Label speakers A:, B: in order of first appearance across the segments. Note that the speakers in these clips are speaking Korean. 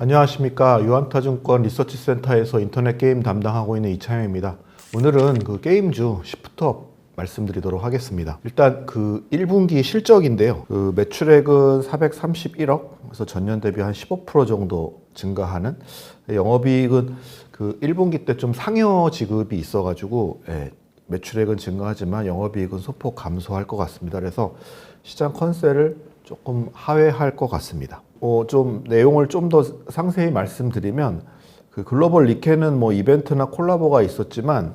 A: 안녕하십니까 유한타증권 리서치센터에서 인터넷 게임 담당하고 있는 이창현입니다. 오늘은 그 게임주 시프트업 말씀드리도록 하겠습니다. 일단 그 1분기 실적인데요. 그 매출액은 431억, 그래서 전년 대비 한 15% 정도 증가하는 영업이익은 그 1분기 때 좀 상여 지급이 있어가지고 예, 매출액은 증가하지만 영업이익은 소폭 감소할 것 같습니다. 그래서 시장 컨셉을 조금 하회할 것 같습니다. 어, 좀 내용을 좀 더 상세히 말씀드리면 그 글로벌 리케는 뭐 이벤트나 콜라보가 있었지만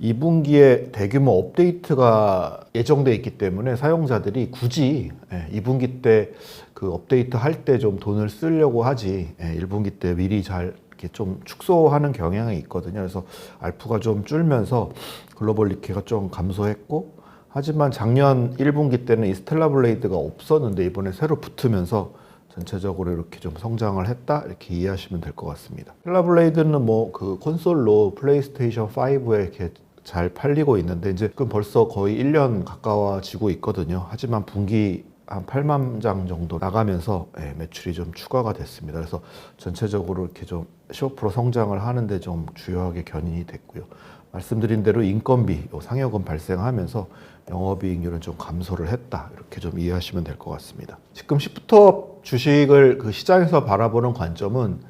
A: 2분기에 대규모 업데이트가 예정돼 있기 때문에 사용자들이 굳이 예, 2분기 때 그 업데이트 할 때 좀 돈을 쓰려고 하지 예, 1분기 때 미리 잘 이렇게 좀 축소하는 경향이 있거든요. 그래서 알프가 좀 줄면서 글로벌 리케가 좀 감소했고 하지만 작년 1분기 때는 이 스텔라 블레이드가 없었는데 이번에 새로 붙으면서 전체적으로 이렇게 좀 성장을 했다 이렇게 이해하시면 될 것 같습니다. 스텔라 블레이드는 뭐 그 콘솔로 플레이스테이션 5에 이렇게 잘 팔리고 있는데 이제 그럼 벌써 거의 1년 가까워지고 있거든요. 하지만 분기 한 8만 장 정도 나가면서 예, 매출이 좀 추가가 됐습니다. 그래서 전체적으로 이렇게 좀 15% 성장을 하는데 좀 주요하게 견인이 됐고요. 말씀드린 대로 인건비, 요 상여금 발생하면서 영업이익률은 좀 감소를 했다. 이렇게 좀 이해하시면 될 것 같습니다. 지금 시프트업 주식을 그 시장에서 바라보는 관점은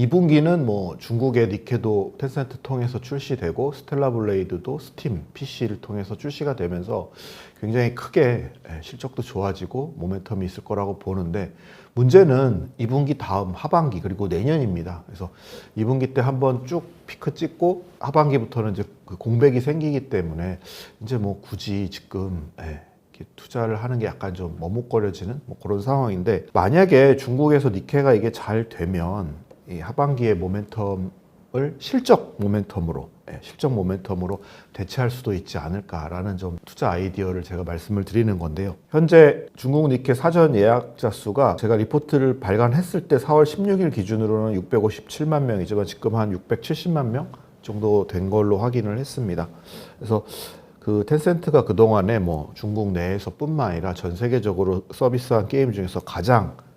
A: 2분기는 뭐 중국의 니케도 텐센트 통해서 출시되고 스텔라 블레이드도 스팀 PC를 통해서 출시가 되면서 굉장히 크게 예, 실적도 좋아지고 모멘텀이 있을 거라고 보는데 문제는 2분기 다음 하반기 그리고 내년입니다. 그래서 2분기 때 한번 쭉 피크 찍고 하반기부터는 이제 그 공백이 생기기 때문에 이제 뭐 굳이 지금 예, 투자를 하는 게 약간 좀 머뭇거려지는 뭐 그런 상황인데 만약에 중국에서 니케가 이게 잘 되면 이 하반기의 모멘텀을 실적 모멘텀으로 예, 실적 모멘텀으로 대체할 수도 있지 않을까라는 좀 투자 아이디어를 제가 말씀을 드리는 건데요. 현재 중국 니케 사전 예약자 수가 제가 리포트를 발간했을 때 4월 16일 기준으로는 657만 명이지만 지금 한 670만 명 정도 된 걸로 확인을 했습니다. 그래서 그 텐센트가 그동안에 뭐 중국 내에서뿐만 아니라 전 세계적으로 서비스한 게임 중에서 가장 네,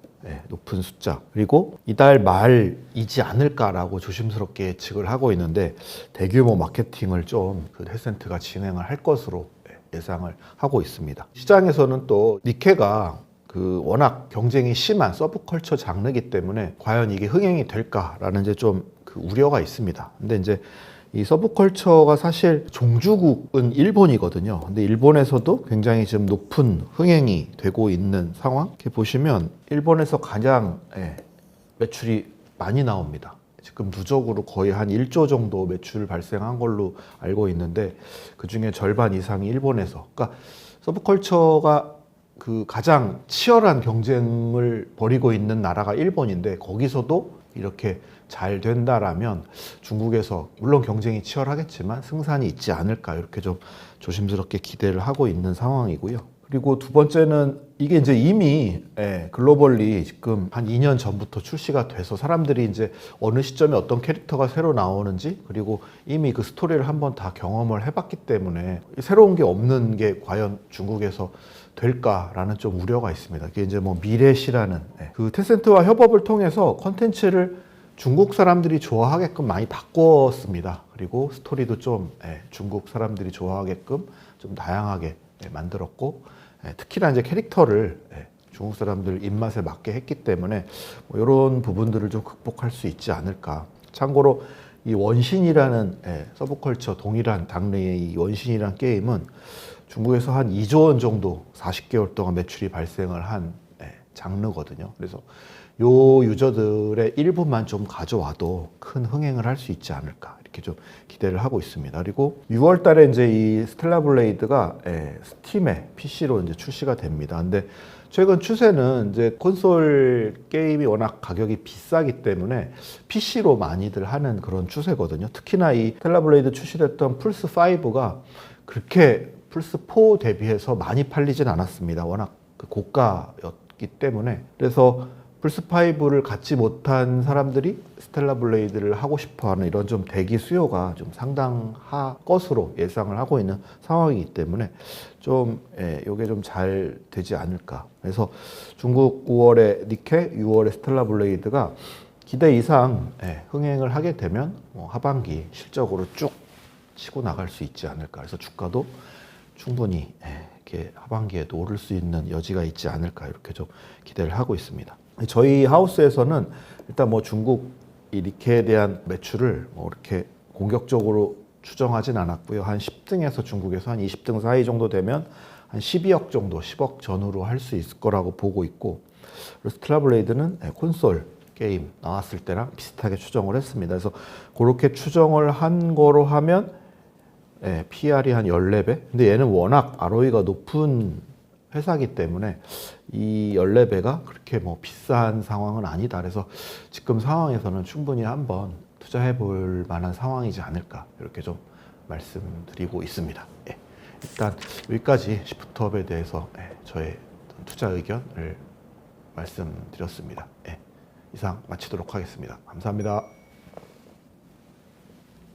A: 높은 숫자 그리고 이달 말이지 않을까라고 조심스럽게 예측을 하고 있는데 대규모 마케팅을 좀그 텐센트가 진행을 할 것으로 네, 예상을 하고 있습니다. 시장에서는 또 니케가 그 워낙 경쟁이 심한 서브컬처 장르기 때문에 과연 이게 흥행이 될까라는 이제 좀 그 우려가 있습니다. 근데 이제 이 서브컬처가 사실 종주국은 일본이거든요. 근데 일본에서도 굉장히 지금 높은 흥행이 되고 있는 상황. 이렇게 보시면 일본에서 가장 예, 매출이 많이 나옵니다. 지금 누적으로 거의 한 1조 정도 매출 발생한 걸로 알고 있는데 그 중에 절반 이상이 일본에서. 그러니까 서브컬처가 그 가장 치열한 경쟁을 벌이고 있는 나라가 일본인데 거기서도 이렇게 잘 된다라면 중국에서 물론 경쟁이 치열하겠지만 승산이 있지 않을까 이렇게 좀 조심스럽게 기대를 하고 있는 상황이고요. 그리고 두 번째는 이게 이제 이미 예, 글로벌리 지금 한 2년 전부터 출시가 돼서 사람들이 이제 어느 시점에 어떤 캐릭터가 새로 나오는지 그리고 이미 그 스토리를 한번 다 경험을 해봤기 때문에 새로운 게 없는 게 과연 중국에서 될까라는 좀 우려가 있습니다. 이게 이제 뭐 미래시라는 예, 그 텐센트와 협업을 통해서 컨텐츠를 중국 사람들이 좋아하게끔 많이 바꿨습니다. 그리고 스토리도 좀 예, 중국 사람들이 좋아하게끔 좀 다양하게 예, 만들었고 예, 특히나 이제 캐릭터를 예, 중국 사람들 입맛에 맞게 했기 때문에 뭐 이런 부분들을 좀 극복할 수 있지 않을까. 참고로 이 원신이라는 예, 서브컬처 동일한 장르의 이 원신이라는 게임은 중국에서 한 2조 원 정도 40개월 동안 매출이 발생을 한 예, 장르거든요. 그래서 요 유저들의 일부만 좀 가져와도 큰 흥행을 할 수 있지 않을까 이렇게 좀 기대를 하고 있습니다. 그리고 6월 달에 이제 이 스텔라 블레이드가 예, 스팀에 PC로 이제 출시가 됩니다. 근데 최근 추세는 이제 콘솔 게임이 워낙 가격이 비싸기 때문에 PC로 많이들 하는 그런 추세거든요. 특히나 이 스텔라 블레이드 출시됐던 플스 5가 그렇게 플스 4 대비해서 많이 팔리진 않았습니다. 워낙 그 고가였 기 때문에 그래서 플스5를 갖지 못한 사람들이 스텔라 블레이드를 하고 싶어 하는 이런 좀 대기 수요가 좀 상당할 것으로 예상을 하고 있는 상황이기 때문에 좀, 예, 요게 좀 잘 되지 않을까. 그래서 중국 5월에 니케, 6월에 스텔라 블레이드가 기대 이상 예, 흥행을 하게 되면 뭐 하반기 실적으로 쭉 치고 나갈 수 있지 않을까. 그래서 주가도 충분히 예, 이렇게 하반기에도 오를 수 있는 여지가 있지 않을까 이렇게 좀 기대를 하고 있습니다. 저희 하우스에서는 일단 뭐 중국 이 니케에 대한 매출을 뭐 이렇게 공격적으로 추정하진 않았고요. 한 10등에서 중국에서 한 20등 사이 정도 되면 한 12억 정도, 10억 전후로 할 수 있을 거라고 보고 있고 그리고 스텔라블레이드는 예, 콘솔 게임 나왔을 때랑 비슷하게 추정을 했습니다. 그래서 그렇게 추정을 한 거로 하면 예, PR이 한 14배? 근데 얘는 워낙 ROE가 높은 회사기 때문에 이 14배가 그렇게 뭐 비싼 상황은 아니다. 그래서 지금 상황에서는 충분히 한번 투자해 볼 만한 상황이지 않을까. 이렇게 좀 말씀드리고 있습니다. 예. 일단 여기까지 시프트업에 대해서 예, 저의 투자 의견을 말씀드렸습니다. 예. 이상 마치도록 하겠습니다. 감사합니다.